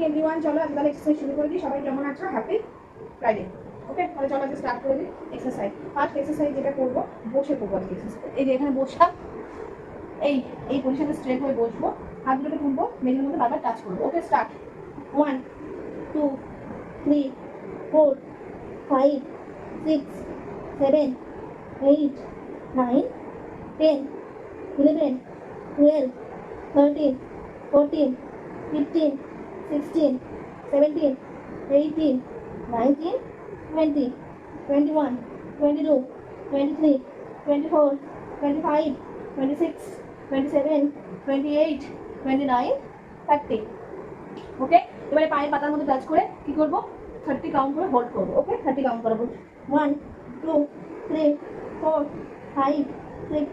Everyone চলো আজকে তাহলে এক্সারসাইজ শুরু করে দিই। সবাই কেমন আছো? হ্যাপি ফ্রাইডে ওকে তাহলে চলো আজকে স্টার্ট করে দিই এক্সারসাইজ ফার্স্ট এক্সারসাইজ যেটা করব, বসে করব আজকে এক্সারসাইজ এই যে এখানে বসলাম এই এই পজিশনে স্ট্রেট হয়ে বসবো। হাত দুটোকে তুলবো মেঝের মধ্যে বারবার টাচ করব। Okay start one two three four five six seven eight nine ten eleven twelve thirteen fourteen fifteen sixteen seventeen eighteen nineteen twenty twenty one twenty two twenty three twenty four twenty five twenty six twenty seven twenty eight twenty nine thirty okay এবারে পায়ের পাতার মধ্যে touch করে কি করব? Thirty count করে hold করব okay thirty count করব। One two three four five six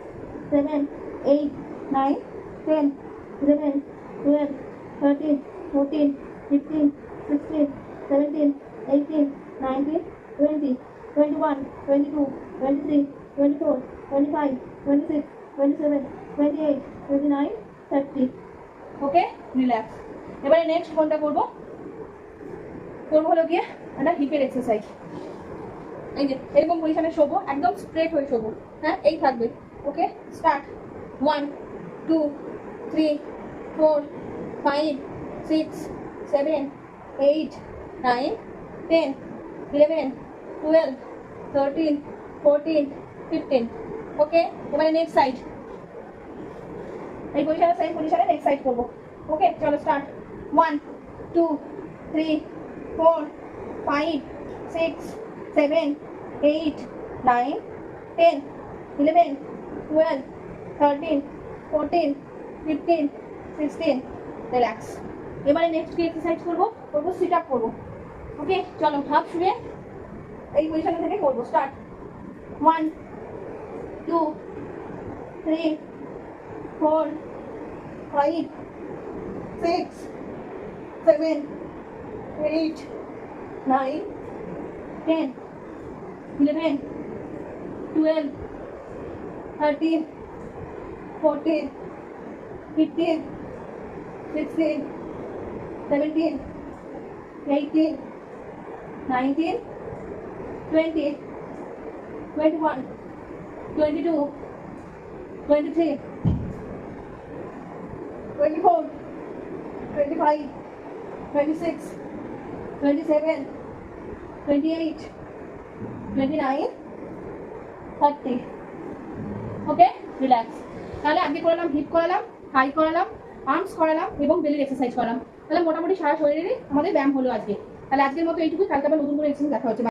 seven eight nine ten eleven twelve thirteen fourteen fifteen sixteen seventeen eighteen nineteen twenty twenty one twenty two twenty three twenty four twenty five twenty six twenty seven twenty eight twenty nine thirty okay relax এবারে next কোনটা করব? করব হলো গিয়ে একটা হিপের exercise এই যে, এরকম পজিশনে শোবো, একদম স্ট্রেট হয়ে শোবো। হ্যাঁ এই থাকবে। Okay start one two three four five six seven eight nine ten eleven twelve thirteen fourteen fifteen okay এবারে নেক্সট সাইড এই পজিশনে সেম পজিশনে নেক্সট সাইড করব। ওকে চলো start one two three four five six seven eight nine ten eleven twelve thirteen fourteen fifteen sixteen relax এবারে next কি exercise করব? করব সিট আপ করব। ওকে চলো হাফ শুয়ে এই পজিশন থেকে করব। Start one two three four five six seven eight nine ten eleven twelve thirteen fourteen fifteen sixteen seventeen eighteen nineteen twenty twenty one twenty two twenty three twenty four twenty five twenty six twenty seven twenty eight twenty nine thirty okay relax তাহলে আজকে করালাম heap করালাম high করালাম arms করালাম এবং বেলির exercise করালাম। তাহলে মোটামুটি সারা শরীরেরই আমাদের ব্যায়াম হলো আজকে। তাহলে আজকের মতো এইটুকু কালকে আবার নতুন করে এক্সারসাইজ দেখা হচ্ছে।